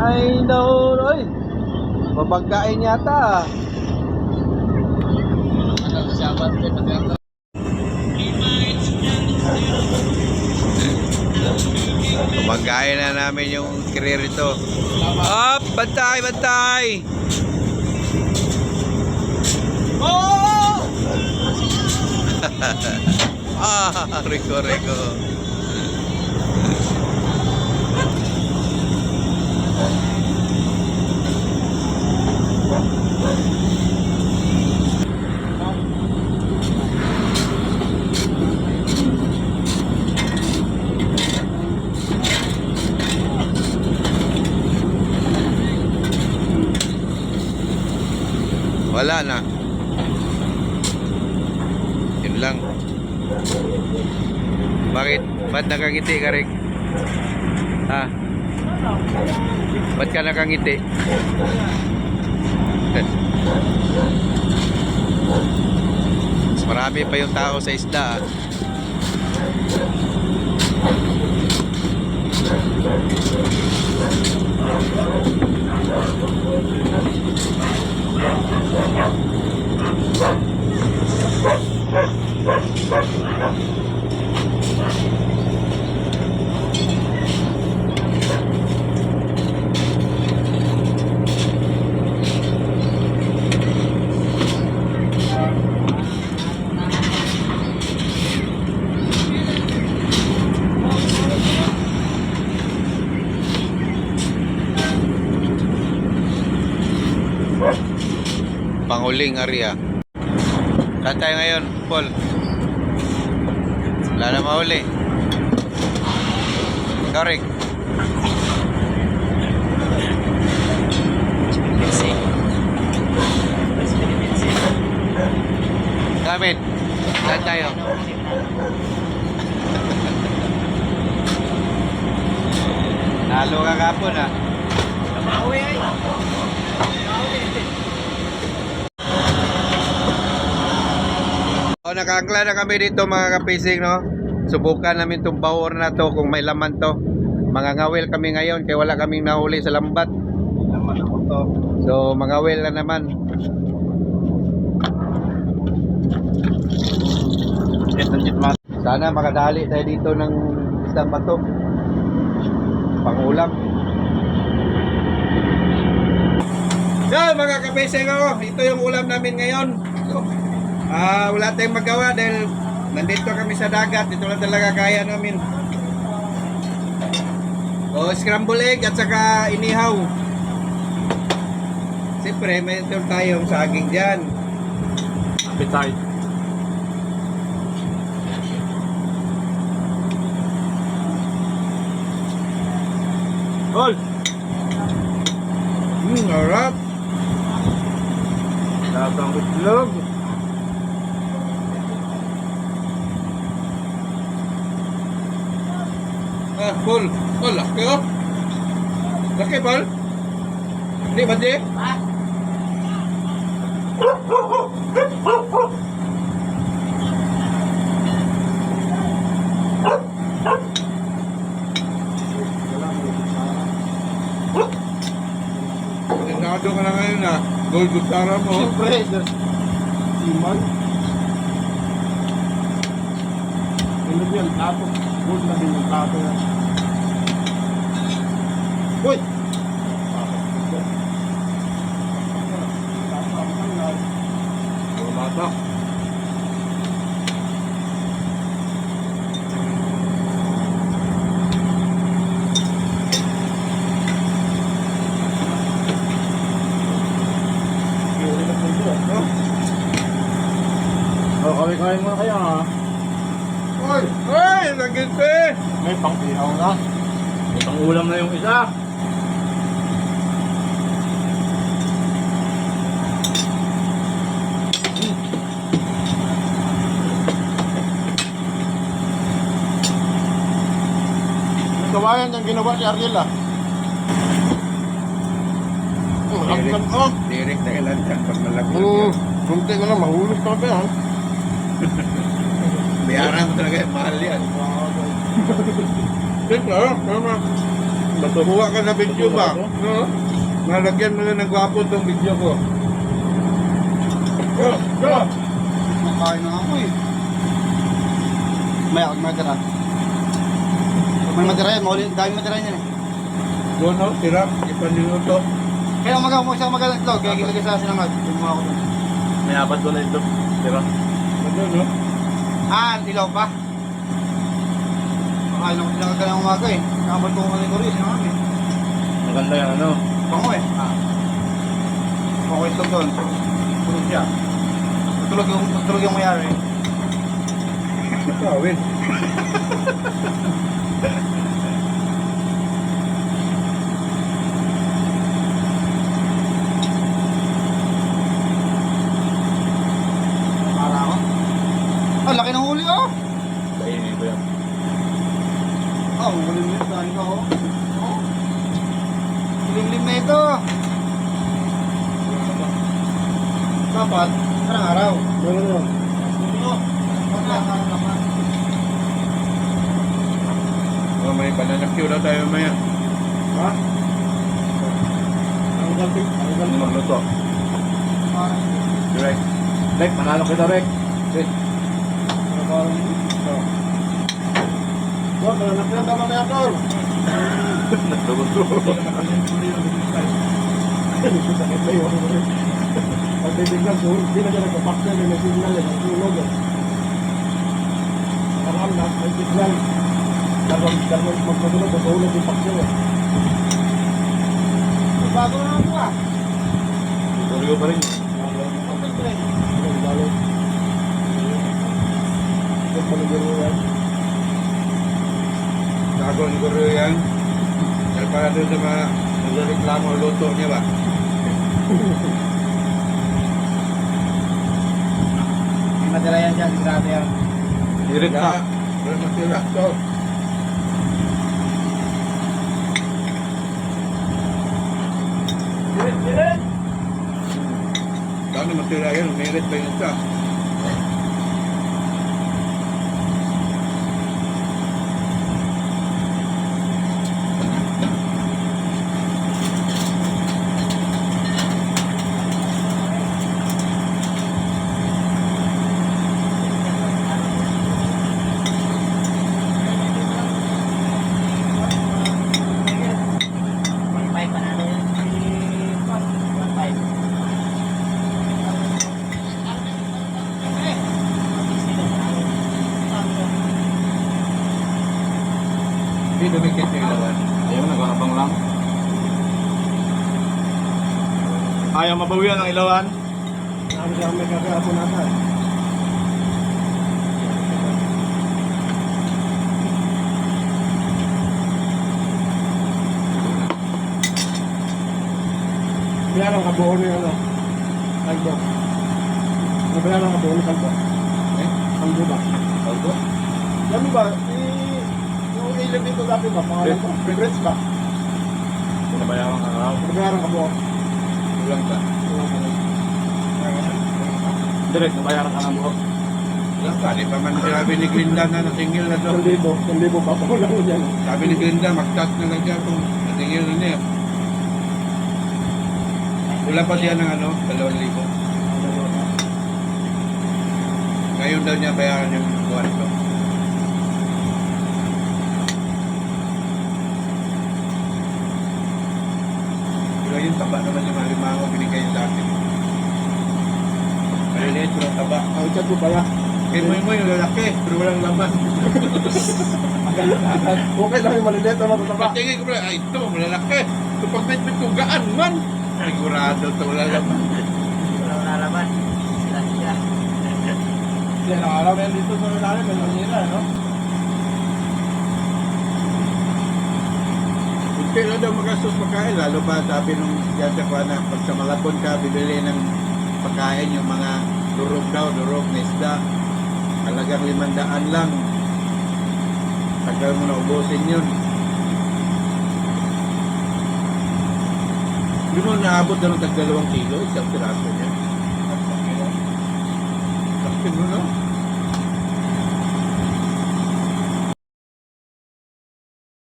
I know. Oy. Mabanggain yata. Mabanggain na namin yung career ito. Up! Bantay! Bantay! Oh! Ah! Rico, Rico. Wala na. Yun lang. Bakit? Ba't nakangiti ka rin? Ha? Ba't ka nakangiti? Mas marami pa yung tao sa isda. ah. Panguling area. Saan tayo ngayon, Paul? Wala na mahuli. Rick. David, saan tayo? Nalo ka kapon ah. O, nakangkla na kami dito mga kapising, no? Subukan namin itong bawor na to kung may laman to. Mga ngawil kami ngayon kaya wala kaming nahuli sa lambat. So, mga ngawil na naman. Sana makadali tayo dito ng isang bato. Pangulam. Yan mga kapising ako, ito yung ulam namin ngayon. So, Ah, wala tayong magawa dahil nandito kami sa dagat. Ito lang talaga kaya namin. O, scramble egg at saka inihaw. Siyempre, may ito tayong saging dyan. Appetite. Gol! Hmm, harap. Labang itlog. Ah, full. Oh, laki oh. Laki, Paul. Hindi ba, di? Sinado ka na ngayon ah. Gold Gustara mo. Siyempre, Siman. Ano yan? Tato. Gold na din yung tato yan. Uy! Wala pa. Oh, kawin-kawin mo na kaya ha. Oy! Oy! Eh! May pang-ihaw na. May pang-ulam na yung isa. Kawayan yung ginawa ni Ariel ah. Direct. Oh, direct na ilan ka pag malaki. Hmm, kunti na mahulog ka pa yan. Bayaran mo talaga yung mahal yan. Siyempre, ah, tama. Bato. Kuha ka na video ba? No? Nalagyan mo na ng gwapo tong video ko. Go! Go! Makain na ako eh. May ako matira. May matira yan, mauli, dahil matira yan eh. Doon no, tira, ipaniluto. Kaya umaga, umaga siya umaga ng itlog, kaya gilagay sa sinangag. Tumuha ko. May apat doon na ito. Tira. Ano no? Ah, ilaw pa. Makain ako sinangag ka ng umaga eh. Nakabal ko kung ano yung kuri, sinangag eh. Maganda yan, ano? Bango eh. Ah. Bango itlog doon. Tulog siya. Tulog yung, tulog yung mayari eh. Kawin. Para ako. Ah, laki ng huli oh. Kainin ko yan. Ang mo yun. Dahil ka oh. Oh. Limlim na ito. Dapat, karang araw. No, no. Oh, may banana cue daw tayo maya. Ha? Ang galing. Ang galing magluto. Direct. Rek, manalo kita, Rek. Rek. Wah, kalau nak kena tambah banyak tol. Sakit na yun. Pag titignan, so, hindi na siya nagpapaksa na may signal eh, nagtulog eh. Karam na, may signal. Dalawang, dalawang magpatulog, matulog yung paksa eh. Bago na ako ah. Tulog pa rin. Pa yan. Dagon ko rin yan. Dahil para doon sa mga nagreklamo luto niya ba? May matira yan dyan, sigurado yan. Direct na. wala masira to. Direct, direct. Paano masira yan? Merit pa yun sa. Hindi dumikit yung ilawan. Ayaw, nag-aabang lang. Ayaw mabawian ang ilawan. Sabi siya may kakaapon nasa. Bayaran ka buo niya ano? Kalbo. Nabayaran ka buo ni Kalbo. Eh? Kalbo ba? Aldo? Ano ba? I- yung ilan dito dati ba? Pangalan ko? Regrets ba? Nabayaran ka raw? Nabayaran ka buo. Kulang ka. Direct, nabayaran ka ng buo. Kulang ka. Di pa man sinabi ni Glinda na natingil na to. Libo, libo pa po lang dyan. Sabi ni Glinda, mag-start na lang siya kung natingil na niya. Wala pa siya ng ano, dalawang libo. Ngayon daw niya bayaran yung buwan ko. Yun, taba naman yung mga limango binigay sa akin. Maliliit, pero taba. Ang chat mo pala. Kay mo mo yung lalaki, pero walang laman. Okay lang yung maliliit na matataba. Patingin ko pala, ay ito, malalaki. Ito pag bitbit ko, gaan man. Sigurado ito, wala laman. Yan, nakalaw yan dito sa ilalim, may nangyira, no? Na daw magastos pagkain, lalo pa sabi nung sa kuha na, pag sa Malabon ka, bibili ng pagkain yung mga durog daw, durog na isda. Halagang limandaan lang. Tagal mo na ubusin yun. Yun mo naabot na ng tag dalawang kilo, isang piraso niya. Sakit mo no?